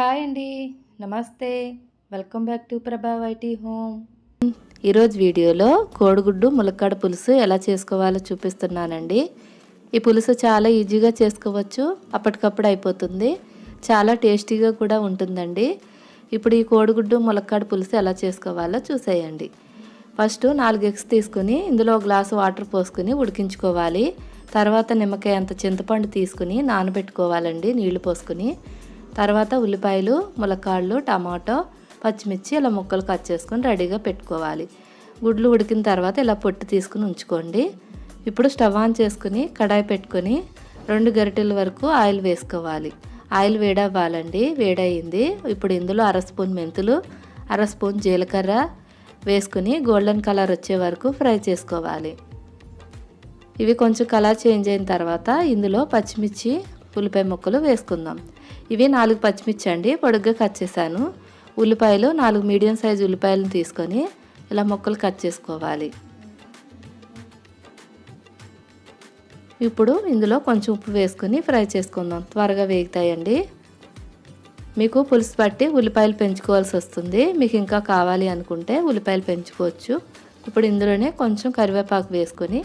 Hi అండి. నమస్తే. Welcome back to Prabha Y T home. ఈరోజు వీడియోలో కోడిగుడ్డు ములక్కాడ పులుసు ఎలా చేసుకోవాలో చూపిస్తున్నానండి. ఈ పులుసు చాలా ఈజీగా చేసుకోవచ్చు అప్పటికప్పుడు అయిపోతుంది. చాలా టేస్టీగా కూడా ఉంటుందండి. ఇప్పుడు ఈ కోడిగుడ్డు ములక్కాడ పులుసు ఎలా చేసుకోవాలో చూసేయండి. ఫస్ట్ నాలుగు ఎగ్స్ తీసుకుని ఇందులో ఒక గ్లాసు వాటర్ పోసుకుని ఉడికించుకోవాలి. తర్వాత నిమ్మకాయ అంత చింతపండు తీసుకుని నానబెట్టుకోవాలండి నీళ్ళు పోసుకుని. తర్వాత ఉల్లిపాయలు ములక్కాళ్ళు టమాటో పచ్చిమిర్చి ఇలా ముక్కలు కట్ చేసుకొని రెడీగా పెట్టుకోవాలి. గుడ్లు ఉడికిన తర్వాత ఇలా పొట్టు తీసుకుని ఉంచుకోండి. ఇప్పుడు స్టవ్ ఆన్ చేసుకుని కడాయి పెట్టుకొని రెండు గరిటెల వరకు ఆయిల్ వేసుకోవాలి. ఆయిల్ వేడవ్వాలండి వేడయింది. ఇప్పుడు ఇందులో అర స్పూన్ మెంతులు అర స్పూన్ జీలకర్ర వేసుకుని గోల్డెన్ కలర్ వచ్చే వరకు ఫ్రై చేసుకోవాలి. ఇవి కొంచెం కలర్ చేంజ్ అయిన తర్వాత ఇందులో పచ్చిమిర్చి ఉల్లిపాయ ముక్కలు వేసుకుందాం. ఇవి నాలుగు పచ్చిమిర్చి అండి పొడుగ్గా కట్ చేశాను. ఉల్లిపాయలు నాలుగు మీడియం సైజు ఉల్లిపాయలను తీసుకొని ఇలా ముక్కలు కట్ చేసుకోవాలి. ఇప్పుడు ఇందులో కొంచెం ఉప్పు వేసుకొని ఫ్రై చేసుకుందాం. త్వరగా వేగుతాయండి. మీకు పులుసు పట్టి ఉల్లిపాయలు పెంచుకోవాల్సి వస్తుంది. మీకు ఇంకా కావాలి అనుకుంటే ఉల్లిపాయలు పెంచుకోవచ్చు. ఇప్పుడు ఇందులోనే కొంచెం కరివేపాకు వేసుకొని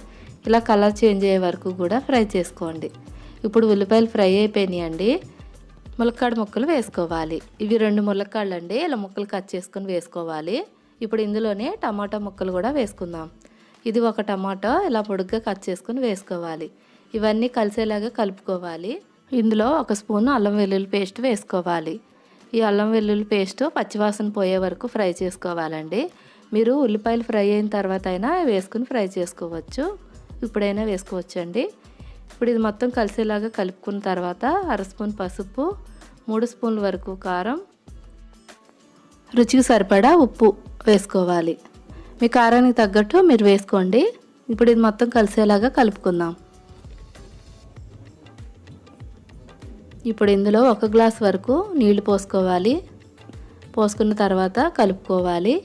ఇలా కలర్ చేంజ్ అయ్యే వరకు కూడా ఫ్రై చేసుకోండి. ఇప్పుడు ఉల్లిపాయలు ఫ్రై అయిపోయినాయి అండి ములక్కాడ ముక్కలు వేసుకోవాలి. ఇవి రెండు ములక్కాళ్ళు అండి ఇలా ముక్కలు కట్ చేసుకొని వేసుకోవాలి. ఇప్పుడు ఇందులోనే టమాటా ముక్కలు కూడా వేసుకుందాం. ఇది ఒక టమాటో ఇలా పొడుగ్గా కట్ చేసుకొని వేసుకోవాలి. ఇవన్నీ కలిసేలాగా కలుపుకోవాలి. ఇందులో ఒక స్పూన్ అల్లం వెల్లుల్లి పేస్ట్ వేసుకోవాలి. ఈ అల్లం వెల్లుల్లి పేస్ట్ పచ్చివాసన పోయే వరకు ఫ్రై చేసుకోవాలండి. మీరు ఉల్లిపాయలు ఫ్రై అయిన తర్వాత అయినా వేసుకుని ఫ్రై చేసుకోవచ్చు. ఇప్పుడైనా వేసుకోవచ్చండి. ఇప్పుడు ఇది మొత్తం కలిసేలాగా కలుపుకున్న తర్వాత అర స్పూన్ పసుపు మూడు స్పూన్ల వరకు కారం రుచికి సరిపడా ఉప్పు వేసుకోవాలి. మీ కారానికి తగ్గట్టు మీరు వేసుకోండి. ఇప్పుడు ఇది మొత్తం కలిసేలాగా కలుపుకుందాం. ఇప్పుడు ఇందులో ఒక గ్లాస్ వరకు నీళ్ళు పోసుకోవాలి. పోసుకున్న తర్వాత కలుపుకోవాలి.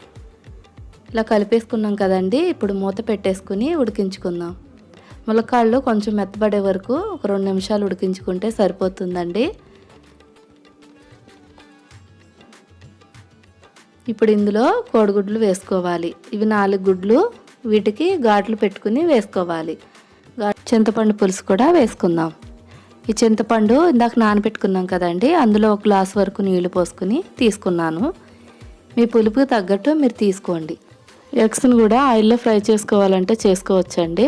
ఇలా కలిపేసుకున్నాం కదండి ఇప్పుడు మూత పెట్టేసుకుని ఉడికించుకుందాం. ములక్కాళ్ళు కొంచెం మెత్తబడే వరకు ఒక రెండు నిమిషాలు ఉడికించుకుంటే సరిపోతుందండి. ఇప్పుడు ఇందులో కోడిగుడ్లు వేసుకోవాలి. ఇవి నాలుగు గుడ్లు వీటికి ఘాట్లు పెట్టుకుని వేసుకోవాలి. చింతపండు పులుసు కూడా వేసుకుందాం. ఈ చింతపండు ఇందాక నానబెట్టుకున్నాం కదండి అందులో ఒక గ్లాస్ వరకు నీళ్ళు పోసుకుని తీసుకున్నాను. మీ పులుపుకి తగ్గట్టు మీరు తీసుకోండి. ఎగ్స్ని కూడా ఆయిల్లో ఫ్రై చేసుకోవాలంటే చేసుకోవచ్చండి.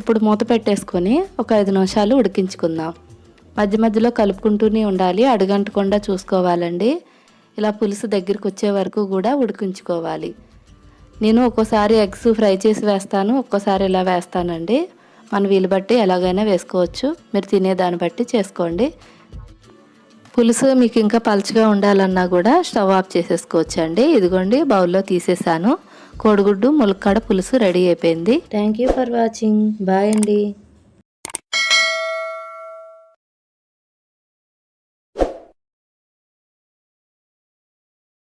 ఇప్పుడు మూత పెట్టేసుకొని ఒక ఐదు నిమిషాలు ఉడికించుకుందాం. మధ్య మధ్యలో కలుపుకుంటూనే ఉండాలి. అడుగంటకుండా చూసుకోవాలండి. ఇలా పులుసు దగ్గరికి వచ్చే వరకు కూడా ఉడికించుకోవాలి. నేను ఒక్కోసారి ఎగ్స్ ఫ్రై చేసి వేస్తాను. ఒక్కోసారి ఇలా వేస్తానండి. మన వీలు బట్టి ఎలాగైనా వేసుకోవచ్చు. మీరు తినేదాన్ని బట్టి చేసుకోండి. పులుసు మీకు ఇంకా పలుచగా ఉండాలన్నా కూడా స్టవ్ ఆఫ్ చేసేసుకోవచ్చు అండి ఇదిగోండి బౌల్లో తీసేసాను. కోడిగుడ్డు ములక్కాడ పులుసు రెడీ అయిపోయింది. Thank you for watching bye అండి.